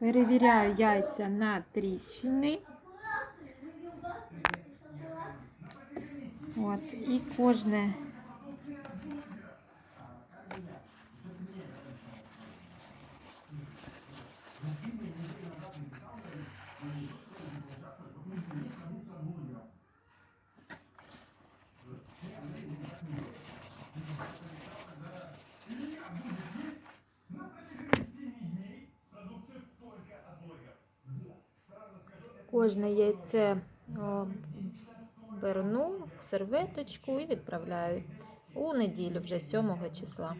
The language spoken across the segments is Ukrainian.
Перевіряю яйця на тріщини. От, і кожне. Кожне яйце верну в серветочку і відправляю у неділю, вже 7 числа.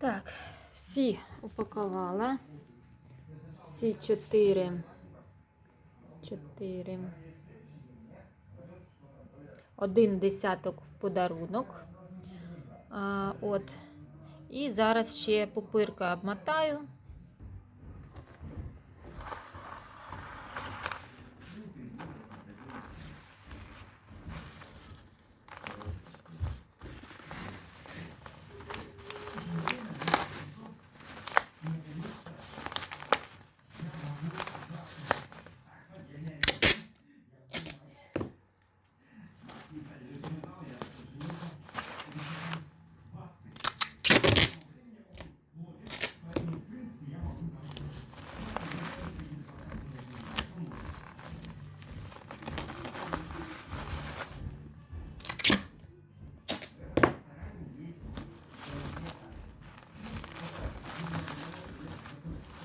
Так, всі упакувала. Ці чотири. Чотири. Один десяток в подарунок. А, от. І зараз ще пупирка обмотаю.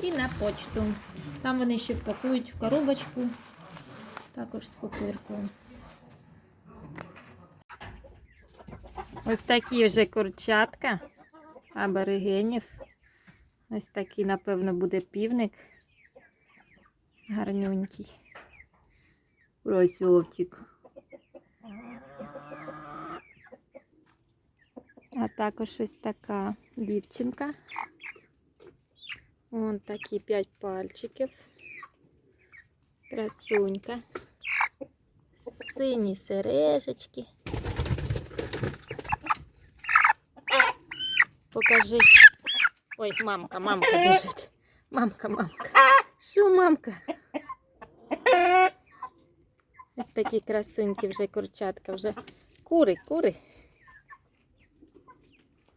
І на почту. Там вони ще впакують в коробочку, також з папиркою. Ось такі вже курчатка аборигенів. Ось такий, напевно, буде півник. Гарнюнький. Красавчик. А також ось така дівчинка. Вон такі п'ять пальчиків. Красунька. Сині сережечки. Покажи. Ой, мамка, мамка біжить. Мамка, мамка. Що, мамка? Ось такі красуньки вже курчатка, вже кури, кури.